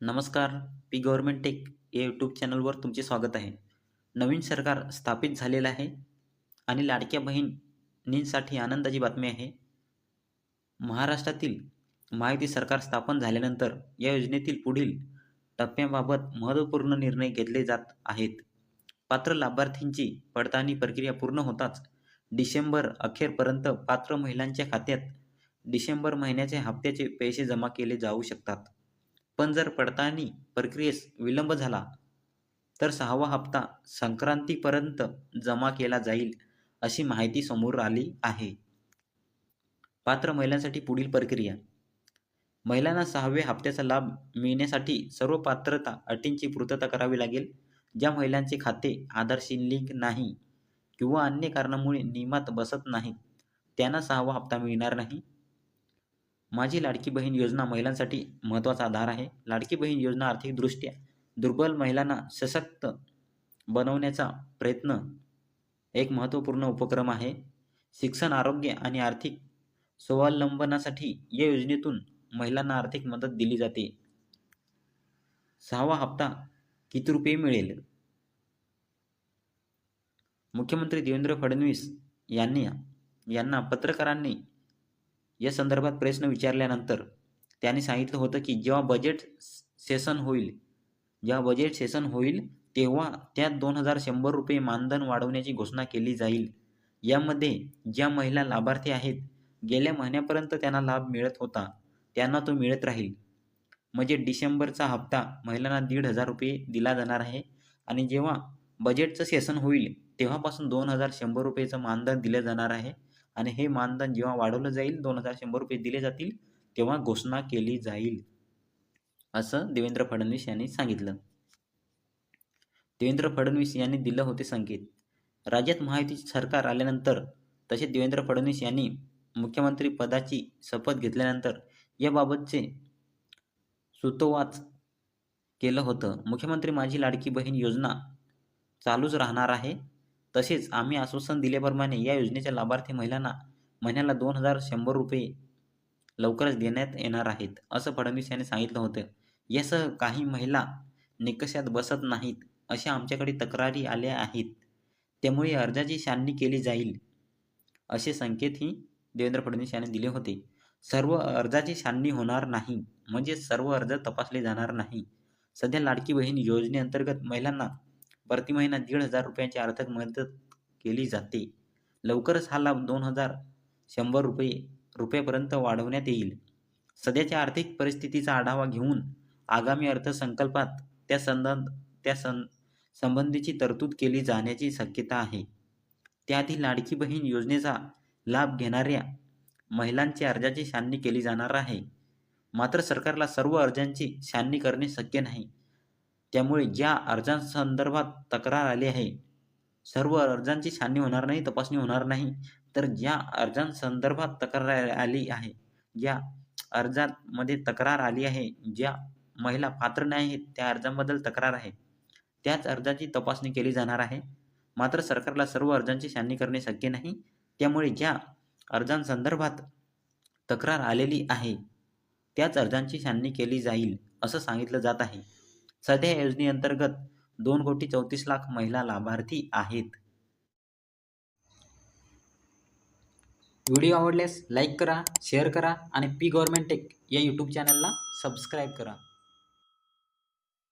नमस्कार P government tech या YouTube चॅनलवर तुमचे स्वागत आहे. नवीन सरकार स्थापित झालेलं आहे आणि लाडक्या बहिणींसाठी आनंदाची बातमी आहे. महाराष्ट्रातील महायुती सरकार स्थापन झाल्यानंतर या योजनेतील पुढील टप्प्याबाबत महत्त्वपूर्ण निर्णय घेतले जात आहेत. पात्र लाभार्थींची पडताळणी प्रक्रिया पूर्ण होताच डिसेंबर अखेरपर्यंत पात्र महिलांच्या खात्यात डिसेंबर महिन्याच्या हप्त्याचे पैसे जमा केले जाऊ शकतात. पण जर पडताळणी प्रक्रियेस विलंब झाला तर सहावा हप्ता संक्रांतीपर्यंत जमा केला जाईल अशी माहिती समोर आली आहे. पात्र महिलांसाठी पुढील प्रक्रिया. महिलांना सहाव्या हप्त्याचा लाभ मिळण्यासाठी सर्व पात्रता अटींची पूर्तता करावी लागेल ज्या महिलांचे खाते आधारशी लिंक नाही किंवा अन्य कारणामुळे नियमात बसत नाहीत त्यांना सहावा हप्ता मिळणार नाही. माझी लाडकी बहीण योजना महिलांसाठी महत्त्वाचा आधार आहे. लाडकी बहीण योजना आर्थिकदृष्ट्या दुर्बल महिलांना सशक्त बनवण्याचा प्रयत्न एक महत्त्वपूर्ण उपक्रम आहे. शिक्षण आरोग्य आणि आर्थिक स्वावलंबनासाठी या योजनेतून महिलांना आर्थिक मदत दिली जाते. सहावा हप्ता किती रुपये मिळेल? मुख्यमंत्री देवेंद्र फडणवीस यांनी यांना पत्रकारांनी या संदर्भात प्रश्न विचारल्यानंतर त्यांनी सांगितलं होतं की जेव्हा बजेट सेशन होईल जेव्हा बजेट सेशन होईल तेव्हा त्यात दोन हजार शंभर रुपये मानधन वाढवण्याची घोषणा केली जाईल. यामध्ये ज्या महिला लाभार्थी आहेत गेल्या महिन्यापर्यंत त्यांना लाभ मिळत होता त्यांना तो मिळत राहील. म्हणजे डिसेंबरचा हप्ता महिलांना दीड हजार रुपये दिला जाणार आहे आणि जेव्हा बजेटचं सेशन होईल तेव्हापासून दोन हजार शंभर रुपयेचं मानधन दिलं जाणार आहे. आणि हे मानधन जेव्हा वाढवलं जाईल दोन हजार शंभर रुपये दिले जातील तेव्हा घोषणा केली जाईल. असं देवेंद्र फडणवीस यांनी सांगितलं. देवेंद्र फडणवीस यांनी दिलं होते संकेत. राज्यात महायुतीचे सरकार आल्यानंतर तसेच देवेंद्र फडणवीस यांनी मुख्यमंत्री पदाची शपथ घेतल्यानंतर याबाबतचे सुतोवाच केलं होतं. मुख्यमंत्री माझी लाडकी बहीण योजना चालूच राहणार आहे. तसेच आम्ही आश्वासन दिल्याप्रमाणे या योजनेच्या लाभार्थी महिलांना महिन्याला दोन हजार शंभर रुपये लवकरच देण्यात येणार आहेत असं फडणवीस यांनी सांगितलं होतं. यासह काही महिला निकषात बसत नाहीत अशा आमच्याकडे तक्रारी आल्या आहेत. त्यामुळे अर्जाची छाननी केली जाईल असे संकेतही देवेंद्र फडणवीस यांनी दिले होते. सर्व अर्जाची छाननी होणार नाही म्हणजे सर्व अर्ज तपासले जाणार नाही. सध्या लाडकी बहीण योजनेअंतर्गत महिलांना प्रति महिना दीड हजार रुपयांची आर्थिक मदत केली जाते. लवकरच हा लाभ दोन हजार शंभर रुपये रुपयेपर्यंत वाढवण्यात येईल. सध्याच्या आर्थिक परिस्थितीचा आढावा घेऊन आगामी अर्थसंकल्पात त्या संबंध त्या सं संबंधीची तरतूद केली जाण्याची शक्यता आहे. त्याआधी लाडकी बहीण योजनेचा लाभ घेणाऱ्या महिलांची अर्जाची छाननी केली जाणार आहे. मात्र सरकारला सर्व अर्जांची छाननी करणे शक्य नाही. त्यामुळे ज्या अर्जांसंदर्भात तक्रार आली आहे सर्व अर्जांची छाननी होणार नाही तपासणी होणार नाही तर ज्या अर्जांसंदर्भात तक्रार आली आहे ज्या अर्जामध्ये तक्रार आली आहे ज्या महिला पात्र नाही आहेत त्या अर्जांबद्दल तक्रार आहे त्याच अर्जाची तपासणी केली जाणार आहे. मात्र सरकारला सर्व अर्जांची छाननी करणे शक्य नाही. त्यामुळे ज्या अर्जांसंदर्भात तक्रार आलेली आहे त्याच अर्जांची छाननी केली जाईल असं सांगितलं जात आहे. सध्या योजनेअंतर्गत दोन कोटी चौतीस लाख महिला लाभार्थी आहेत. व्हिडिओ आवडल्यास लाईक करा शेअर करा आणि पी गव्हर्मेंट टेक या यूट्यूब चॅनलला सबस्क्राईब करा.